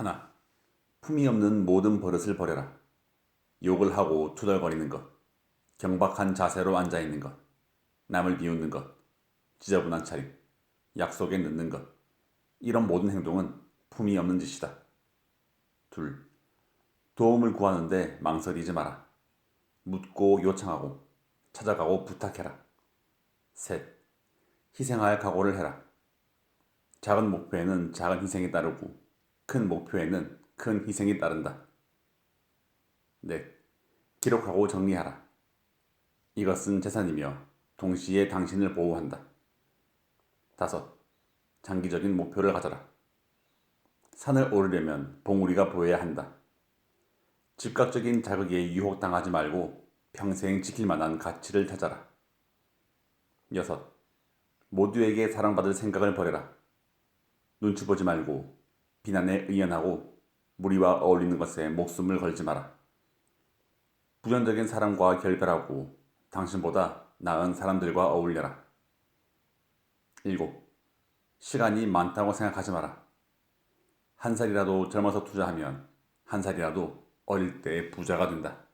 하나. 품이 없는 모든 버릇을 버려라. 욕을 하고 투덜거리는 것. 경박한 자세로 앉아 있는 것. 남을 비웃는 것. 지저분한 차림. 약속에 늦는 것. 이런 모든 행동은 품이 없는 짓이다. 둘. 도움을 구하는데 망설이지 마라. 묻고 요청하고 찾아가고 부탁해라. 셋. 희생할 각오를 해라. 작은 목표에는 작은 희생이 따르고 큰 목표에는 큰 희생이 따른다. 넷. 기록하고 정리하라. 이것은 재산이며 동시에 당신을 보호한다. 다섯. 장기적인 목표를 가져라. 산을 오르려면 봉우리가 보여야 한다. 즉각적인 자극에 유혹당하지 말고 평생 지킬 만한 가치를 찾아라. 여섯. 모두에게 사랑받을 생각을 버려라. 눈치 보지 말고 비난에 의연하고 무리와 어울리는 것에 목숨을 걸지 마라. 부정적인 사람과 결별하고 당신보다 나은 사람들과 어울려라. 일곱. 시간이 많다고 생각하지 마라. 한 살이라도 젊어서 투자하면 한 살이라도 어릴 때 부자가 된다.